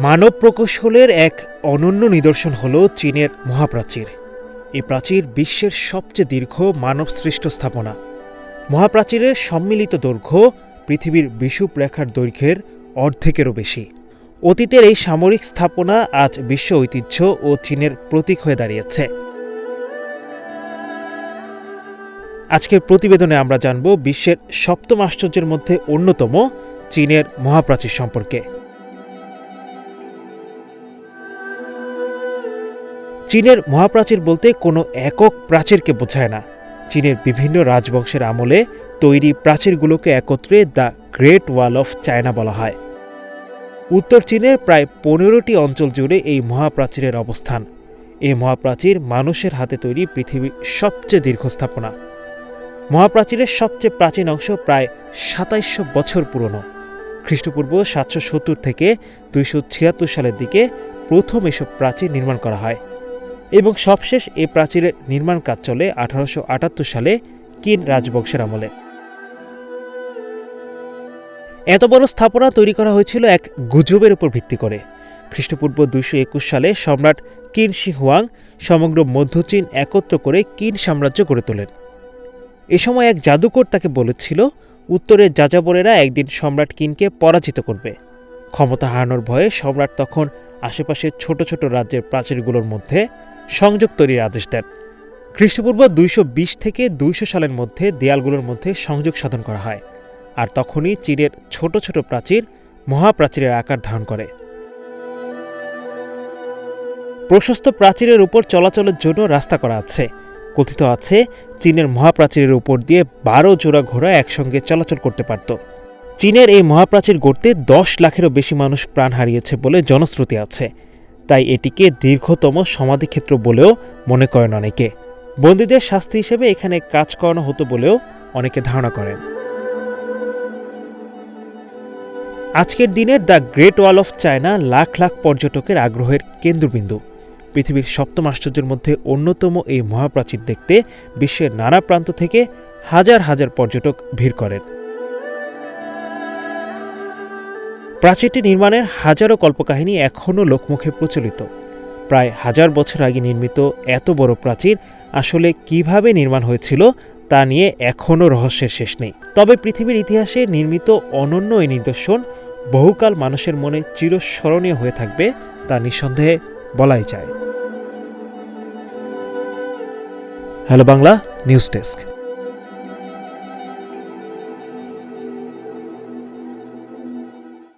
মানব প্রকৌশলের এক অনন্য নিদর্শন হল চীনের মহাপ্রাচীর। এই প্রাচীর বিশ্বের সবচেয়ে দীর্ঘ মানবসৃষ্ট স্থাপনা। মহাপ্রাচীরের সম্মিলিত দৈর্ঘ্য পৃথিবীর বিষুব রেখার দৈর্ঘ্যের অর্ধেকেরও বেশি। অতীতের এই সামরিক স্থাপনা আজ বিশ্ব ঐতিহ্য ও চীনের প্রতীক হয়ে দাঁড়িয়েছে। আজকের প্রতিবেদনে আমরা জানব বিশ্বের সপ্তম আশ্চর্যের মধ্যে অন্যতম চীনের মহাপ্রাচীর সম্পর্কে। চীনের মহাপ্রাচীর বলতে কোনো একক প্রাচীরকে বোঝায় না। চীনের বিভিন্ন রাজবংশের আমলে তৈরি প্রাচীরগুলোকে একত্রে the Great Wall of China বলা হয়। উত্তর চীনের প্রায় পনেরোটি অঞ্চল জুড়ে এই মহাপ্রাচীরের অবস্থান। এই মহাপ্রাচীর মানুষের হাতে তৈরি পৃথিবীর সবচেয়ে দীর্ঘ স্থাপনা। মহাপ্রাচীরের সবচেয়ে প্রাচীন অংশ প্রায় সাতাইশশো বছর পুরনো। খ্রিস্টপূর্ব সাতশো সত্তর থেকে দুইশো ছিয়াত্তর সালের দিকে প্রথম এসব প্রাচীর নির্মাণ করা হয়। এবং সবশেষ এ প্রাচীরের নির্মাণ কাজ চলে আঠারোশো আটাত্তর সালে কিন রাজবংশের আমলে। এত বড় স্থাপনা তৈরি করা হয়েছিল এক গুজবের উপর ভিত্তি করে। খ্রিস্টপূর্ব দুইশো একুশ সালে সম্রাট কিন শি হুয়াং সমগ্র মধ্যচীন একত্র করে কিন সাম্রাজ্য গড়ে তোলেন। এ সময় এক জাদুকর তাকে বলেছিল উত্তরের যাযাবরেরা একদিন সম্রাট কিনকে পরাজিত করবে। ক্ষমতা হারানোর ভয়ে সম্রাট তখন আশেপাশের ছোট ছোট রাজ্যের প্রাচীরগুলোর মধ্যে সংযোগ তৈরির আদেশ দেন। খ্রিস্টপূর্ব দুইশো বিশ থেকে দুইশো সালের মধ্যে দেয়ালগুলোর মধ্যে সংযোগ সাধন করা হয় আর তখনই চীনের ছোট ছোট প্রাচীর মহাপ্রাচীরের আকার ধারণ করে। প্রশস্ত প্রাচীরের উপর চলাচলের জন্য রাস্তা করা আছে। কথিত আছে, চীনের মহাপ্রাচীরের উপর দিয়ে বারো জোড়া ঘোড়া একসঙ্গে চলাচল করতে পারত। চীনের এই মহাপ্রাচীর গড়তে দশ লাখেরও বেশি মানুষ প্রাণ হারিয়েছে বলে জনশ্রুতি আছে। তাই এটিকে দীর্ঘতম সমাধিক্ষেত্র বলেও মনে করেন অনেকে। বন্দীদের শাস্তি হিসেবে এখানে কাজ করানো হতো বলেও অনেকে ধারণা করেন। আজকের দিনের the Great Wall of China lakh lakh পর্যটকের আগ্রহের কেন্দ্রবিন্দু। পৃথিবীর সপ্তম আশ্চর্যের মধ্যে অন্যতম এই মহাপ্রাচীর দেখতে বিশ্বের নানা প্রান্ত থেকে হাজার হাজার পর্যটক ভিড় করেন। প্রাচীরটি নির্মাণের হাজারো কল্পকাহিনী এখনও লোকমুখে প্রচলিত। প্রায় হাজার বছর আগে নির্মিত এত বড় প্রাচীর আসলে কীভাবে নির্মাণ হয়েছিল তা নিয়ে এখনও রহস্যের শেষ নেই। তবে পৃথিবীর ইতিহাসে নির্মিত অনন্য এই নিদর্শন বহুকাল মানুষের মনে চিরস্মরণীয় হয়ে থাকবে তা নিঃসন্দেহে বলাই যায়। Hello Bangla, news desk.